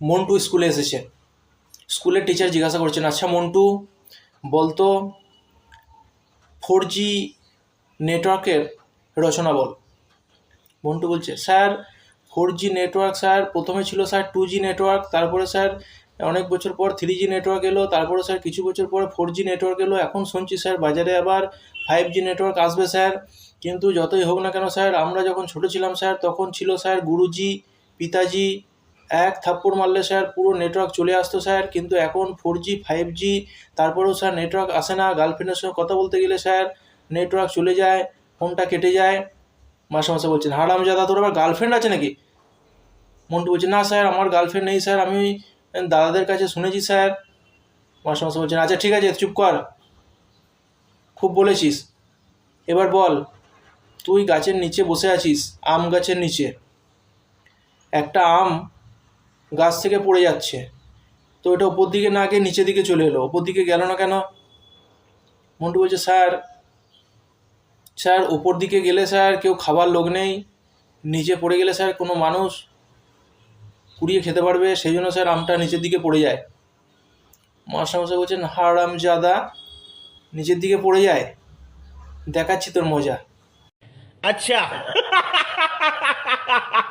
মন্টু স্কুলে এসেছে। স্কুলের টিচার জিজ্ঞাসা করছেন আচ্ছা মন্টু, বলতো ফোর জি নেটওয়ার্কের রচনা বল। মন্টু বলছে, sir four G network sir, প্রথমে ছিল স্যার টু জি নেটওয়ার্ক তারপরে স্যার অনেক বছর পর থ্রি জি নেটওয়ার্ক এলো, তারপরে স্যার কিছু বছর পর ফোর জি নেটওয়ার্ক এলো, এখন শুনছি স্যার বাজারে আবার ফাইভ জি নেটওয়ার্ক আসবে স্যার। কিন্তু যতই হোক না কেন স্যার, আমরা যখন ছোটো ছিলাম স্যার, তখন ছিল স্যার গুরুজি, পিতাজি এক থাপ্পড় মারলে স্যার পুরো নেটওয়ার্ক চলে আসতো স্যার, কিন্তু এখন ফোর জি ফাইভ জি তারপরেও স্যার নেটওয়ার্ক আসে না। গার্লফ্রেন্ডের সঙ্গে কথা বলতে গেলে স্যার নেটওয়ার্ক চলে যায় ফোনটা কেটে যায়। মাসে মাসে বলছেন হারাম জাদা, তোর আবার গার্লফ্রেন্ড আছে নাকি? মন্টু বলছে, না স্যার, আমার গার্লফ্রেন্ড নেই স্যার, আমি দাদাদের কাছে শুনেছি স্যার। মাসে মাসে বলছেন আচ্ছা ঠিক আছে, চুপ কর। খুব বলেছিস। এবার বল, তুই গাছের নিচে বসে আছিস, আম গাছের নিচে। একটা আম গাছ থেকে পড়ে যাচ্ছে। তো এটা ওপর দিকে না গিয়ে নিচের দিকে চলে এলো। ওপর দিকে গেল না কেন? মন্টু বলছে, স্যার স্যার ওপর দিকে গেলে স্যার কেউ খাবার লোক নেই। নিচে পড়ে গেলে স্যার কোনো মানুষ কুড়িয়ে খেতে পারবে। সেই জন্য স্যার আমটা নিচের দিকে পড়ে যায়। মাস্টারমশাই বলছেন, হারাম জাদা, নিচের দিকে পড়ে যায়। দেখাচ্ছি তোর মজা। আচ্ছা।